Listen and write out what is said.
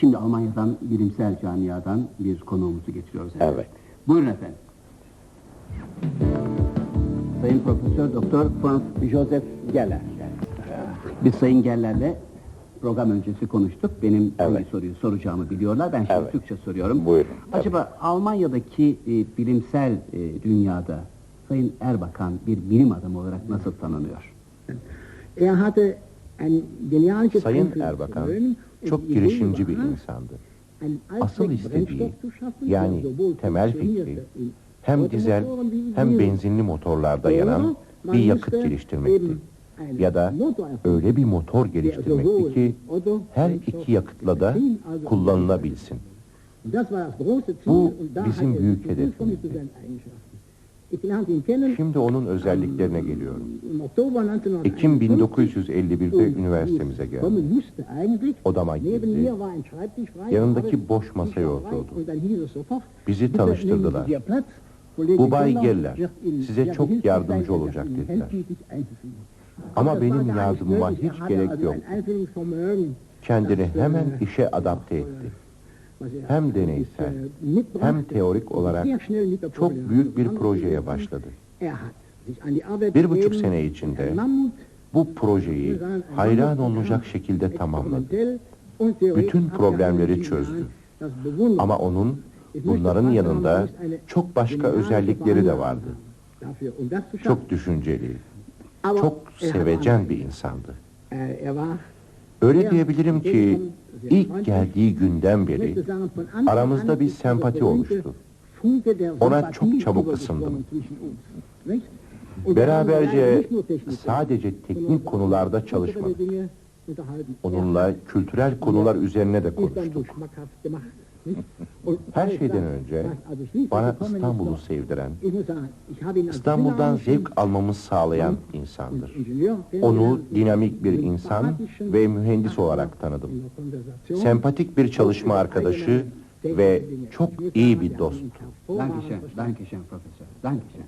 Şimdi Almanya'dan bilimsel camiadan bir konuğumuzu getiriyoruz. Evet. Buyurun efendim. Sayın Profesör Doktor Franz Joseph Geller. Biz Sayın Geller'le program öncesi konuştuk. Benim hangi Evet. soruyu soracağımı biliyorlar. Ben şimdi Evet. Türkçe soruyorum. Buyurun. Acaba Almanya'daki e, bilimsel e, dünyada Sayın Erbakan bir bilim adamı olarak nasıl tanınıyor? Er hatte Sayın Erbakan çok girişimci bir insandı. Asıl istediği yani temel fikri in hem dizel hem benzinli motorlarda yanan bir yakıt geliştirmekti. Ya da öyle bir motor geliştirmekti ki her iki yakıtla da kullanılabilsin. Bu bizim er büyük hedefimizdi. Şimdi onun özelliklerine geliyorum. im Oktober 1951. Ekim 1951'de Und üniversitemize geldi. Odama girdi. Yanındaki boş masaya oturdu. Bizi tanıştırdılar. Bu Bay Geller size çok yardımcı er olacak dediler. Ama benim yardımıma. Er hiç gerek yok. Kendini äh, hemen işe adapte etti. Hem deneysel, hem teorik olarak çok büyük bir projeye başladı. Bir buçuk sene içinde bu projeyi hayran olunacak şekilde tamamladı. Bütün problemleri çözdü. Ama onun bunların yanında çok başka özellikleri de vardı. Çok düşünceli, çok sevecen bir insandı. Öyle diyebilirim ki ilk geldiği günden beri aramızda bir sempati oluştu. Ona çok çabuk ısındım. Beraberce sadece teknik konularda çalışmadık. Onunla kültürel konular üzerine de konuştuk. Her şeyden önce bana İstanbul'u sevdiren, İstanbul'dan zevk almamı sağlayan insandır. Onu dinamik bir insan ve mühendis olarak tanıdım. Sempatik bir çalışma arkadaşı ve çok iyi bir dost. Dankeschön, Dankeschön Profesör. Dankeschön.